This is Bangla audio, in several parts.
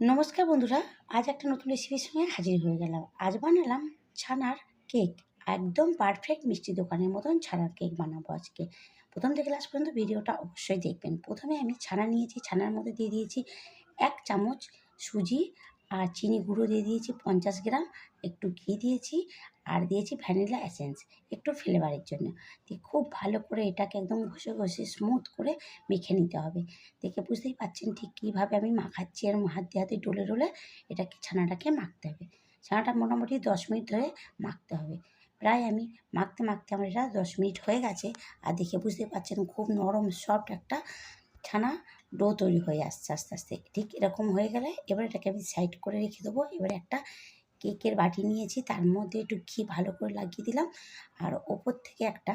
নমস্কার বন্ধুরা, আজ একটা নতুন রেসিপির সঙ্গে হাজির হয়ে গেলাম। আজ বানালাম ছানার কেক একদম পারফেক্ট মিষ্টি দোকানের মতন ছানার কেক বানাবো আজকে। প্রথম থেকে লাস্ট পর্যন্ত ভিডিওটা অবশ্যই দেখবেন। প্রথমে আমি ছানা নিয়েছি, ছানার মধ্যে দিয়ে দিয়েছি এক চামচ সুজি আর চিনি গুঁড়ো দিয়ে দিয়েছি পঞ্চাশ গ্রাম, একটু ঘি দিয়েছি আর দিয়েছি ভ্যানিলা এসেন্স, একটু ফ্লেভারের জন্য। দিয়ে খুব ভালো করে এটাকে একদম ঘষে ঘষে স্মুথ করে মেখে নিতে হবে। দেখে বুঝতেই পারছেন ঠিক কীভাবে আমি মাখাচ্ছি আর হাত দিয়ে হাতে ডলে ডলে এটাকে ছানাটাকে মাখতে হবে। ছানাটা মোটামুটি দশ মিনিট ধরে মাখতে হবে। প্রায় আমি মাখতে মাখতে আমার এটা দশ মিনিট হয়ে গেছে। আর দেখে বুঝতে পারছেন খুব নরম সফট একটা ছানা ডো তৈরি হয়ে আসছে আস্তে আস্তে। ঠিক এরকম হয়ে গেলে এবার এটাকে আমি সাইড করে রেখে দেবো। এবার একটা কেকের বাটি নিয়েছি, তার মধ্যে একটু ঘি ভালো করে লাগিয়ে দিলাম। আর ওপর থেকে একটা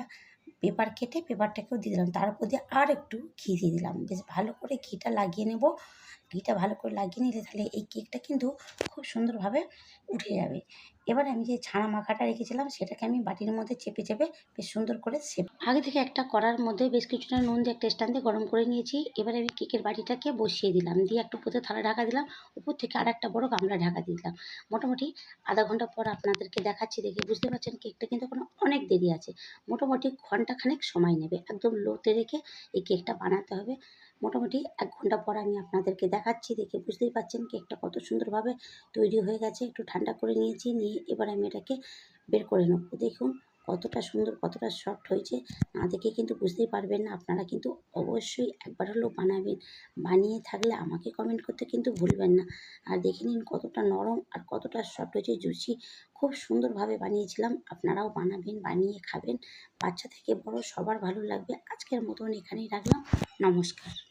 পেপার কেটে পেপারটাকেও দিয়ে দিলাম। তার উপর দিয়ে আর একটু ঘি দিয়ে দিলাম। বেশ ভালো করে ঘিটা লাগিয়ে নেব। ঘিটা ভালো করে লাগিয়ে নিলে তাহলে এই কেকটা কিন্তু খুব সুন্দরভাবে উঠে যাবে। এবার আমি যে ছানা মাখাটা রেখেছিলাম, সেটাকে আমি বাটির মধ্যে চেপে চেপে বেশ সুন্দর করে সেপ আগে থেকে একটা কড়ার মধ্যে বেশ কিছুটা নুন দিয়ে একটা স্ট্যান্ডে গরম করে নিয়েছি। এবার আমি কেকের বাটিটাকে বসিয়ে দিলাম। দিয়ে একটু পুঁতে থালা ঢাকা দিলাম। উপর থেকে আর একটা বড় গামলা ঢাকা দিলাম। মোটামুটি আধা ঘণ্টা পর আপনাদেরকে দেখাচ্ছি, দেখে বুঝতে পারছেন কেকটা কিন্তু এখনও অনেক দেরি আছে। মোটামুটি ঘন্টাখানেক সময় নেবে। একদম লোতে রেখে এই কেকটা বানাতে হবে। মোটামুটি এক ঘণ্টা পর আমি আপনাদেরকে দেখাচ্ছি, দেখে বুঝতেই পারছেন কেকটা কত সুন্দরভাবে তৈরি হয়ে গেছে। একটু ঠান্ডা করে নিয়েছি, নিয়ে এবার আমি এটাকে বের করে নেব। দেখুন কতটা সুন্দর, কতটা সফট হয়েছে। না দেখে কিন্তু বুঝতেই পারবেন না, আপনারা কিন্তু অবশ্যই একবার হলেও বানাবেন। বানিয়ে থাকলে আমাকে কমেন্ট করতে কিন্তু ভুলবেন না। আর দেখে নিন কতটা নরম আর কতটা সফট হয়েছে, জুসি খুব সুন্দরভাবে বানিয়েছিলাম। আপনারাও বানাবেন, বানিয়ে খাবেন। বাচ্চা থেকে বড় সবার ভালো লাগবে। আজকের মতন এখানেই রাখলাম। নমস্কার।